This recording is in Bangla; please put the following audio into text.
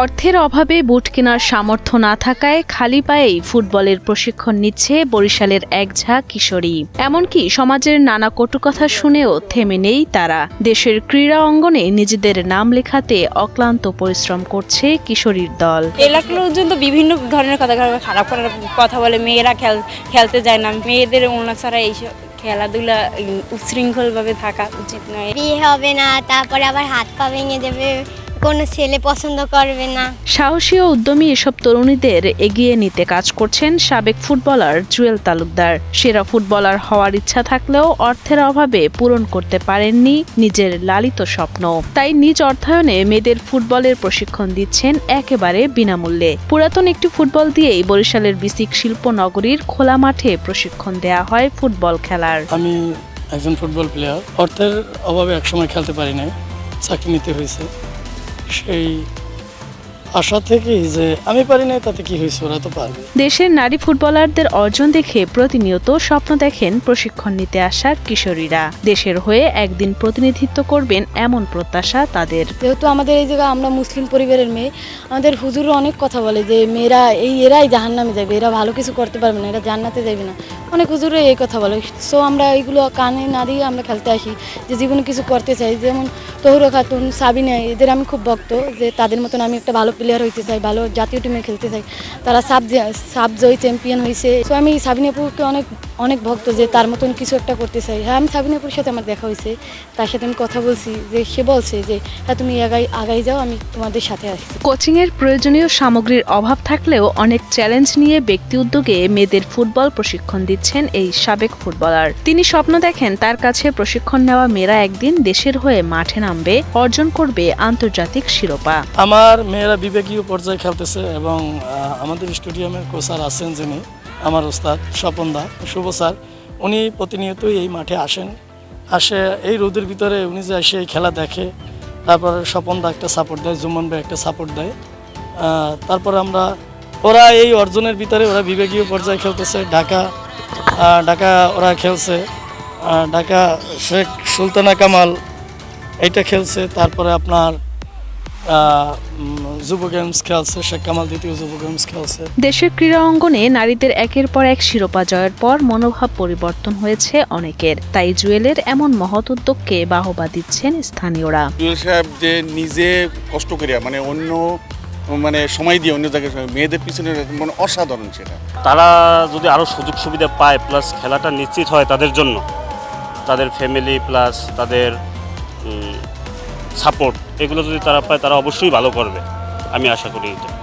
অর্থের অভাবে বুট কেনার সামর্থ্য না থাকায় খালি পায়েই ফুটবলের প্রশিক্ষণ নিচ্ছে বরিশালের এক ঝাঁক কিশোরী। এমনকি সমাজের নানা কটুকথা শুনেও থেমে নেই তারা। দেশের ক্রীড়া অঙ্গনে নিজেদের নাম লেখাতে অক্লান্ত পরিশ্রম করছে কিশোরীর দল। এলাকার লোকজন তো বিভিন্ন ধরনের কথা খারাপ করার কথা বলে। মেয়েরা খেল খেলতে যায় না। মেয়েদের ওনা ছাড়া এইসব খেলাধুলা উচ্ছৃঙ্খলভাবে থাকা উচিত নয়। বিয়ে হবে না তারপরে আবার হাত পা ভেঙে দেবে। কোনো ছেলে পছন্দ করবে না। সাহসী ও উদ্যমী এসব তরুণীদের এগিয়ে নিতে কাজ করছেন সাবেক ফুটবলার জুয়েল তালুকদার। সেরা ফুটবলার হওয়ার ইচ্ছা থাকলেও অর্থের অভাবে পূরণ করতে পারেননি নিজের লালিত স্বপ্ন। তাই নিজ অর্থায়নে মেয়েদের ফুটবলের প্রশিক্ষণ দিচ্ছেন একেবারে বিনামূল্যে। পুরাতন একটি ফুটবল দিয়েই বরিশালের বিসিক শিল্প নগরীর খোলা মাঠে প্রশিক্ষণ দেয়া হয় ফুটবল খেলার। আমি একজন ফুটবল প্লেয়ার। অর্থের অভাবে একসময় খেলতে পারি নাই। চাকরি নিতে হয়েছে। Shake. আশা থেকেই যে আমি পারি নাই তাতে কি হয়েছে? ওরা তো পারবে। দেশের নারী ফুটবলারদের অর্জন দেখে প্রতিনিয়ত স্বপ্ন দেখেন প্রশিক্ষণ নিতে আসা কিশোরীরা। দেশের হয়ে একদিন প্রতিনিধিত্ব করবেন এমন প্রত্যাশা তাদের। যেহেতু আমাদের এই জায়গায় আমরা মুসলিম পরিবারের মেয়ে আমাদের হুজুর অনেক কথা বলে যে মেয়েরা এই এরাই জাহান নামে যাবে এরা ভালো কিছু করতে পারবে না এরা জান্নাতে যাবে না। অনেক হুজুরে এই কথা বলে। সো আমরা এইগুলো কানে না দিয়ে আমরা খেলতে আসি যে জীবনে কিছু করতে চাই। যেমন তহুরা খাতুন সাবিনা এদের আমি খুব ভক্ত যে তাদের মতন আমি একটা ভালো প্লেয়ার হইতে চাই, ভালো জাতীয় টিমে খেলতে চাই। তারা সাব সাব জয় চ্যাম্পিয়ন হয়েছে সো আমি সাবিনাপুরকে অনেক অনেক ভক্ত যে তার মতন কিছু একটা করতে চাই। হ্যাঁ আমি সাবিনাপুরের সাথে আমার দেখা হয়েছে। তার সাথে আমি কথা বলছি যে সে বলছে যে হ্যাঁ তুমি আগাই আগাই যাও আমি তোমাদের সাথে আসছি। কোচিংয়ের প্রয়োজনীয় সামগ্রীর অভাব থাকলেও অনেক চ্যালেঞ্জ নিয়ে ব্যক্তি উদ্যোগে মেয়েদের ফুটবল প্রশিক্ষণ দিচ্ছেন এই সাবেক ফুটবলার। তিনি স্বপ্ন দেখেন তার কাছে প্রশিক্ষণ নেওয়া মেয়েরা একদিন দেশের হয়ে মাঠে নামবে অর্জন করবে আন্তর্জাতিক শিরোপা। আমার মেয়েরা বিবেকীয় পর্যায়ে খেলতেছে এবং আমাদের স্টেডিয়ামের কোচার আছেন যিনি। আমার ওস্তাদ স্বপন দা, শুভ স্যার, উনি প্রতিনিয়তই এই মাঠে আসেন। আসে, এই রোদের ভিতরে উনি যে এসে খেলা দেখে, তারপরে স্বপন দা একটা সাপোর্ট দেয়, জুমন ভাই একটা সাপোর্ট দেয়। তারপর আমরা, ওরা এই অর্জনের ভিতরে, ওরা বিবেকীয় পর্যায়ে খেলতেছে, ঢাকা ঢাকা ওরা খেলছে ঢাকা শেখ সুলতানা কামাল, এইটা খেলছে, তারপরে আপনার যুব গেমস খেলছে শেখ কামাল দ্বিতীয় যুব গেমস খেলছে। দেশের ক্রীড়া অঙ্গনে নারীদের একের পর এক শিরোপা জয়ের পর মনোভাব পরিবর্তন হয়েছে অনেকের। তাই জুয়েলের এমন মহৎ উদ্যোগকে বাহবা দিচ্ছেন স্থানীয়রা। জুয়েল সাহেব যে নিজে কষ্ট করিয়া মানে অন্য মানে সময় দিয়ে অন্য জায়গায় মেয়েদের পিছনে মানে অসাধারণ সেটা। তারা যদি আরও সুযোগ সুবিধা পায় প্লাস খেলাটা নিশ্চিত হয় তাদের জন্য। তাদের ফ্যামিলি প্লাস তাদের সাপোর্ট এগুলো যদি তারা পায় তারা অবশ্যই ভালো করবে। আমি আশা করি এটা।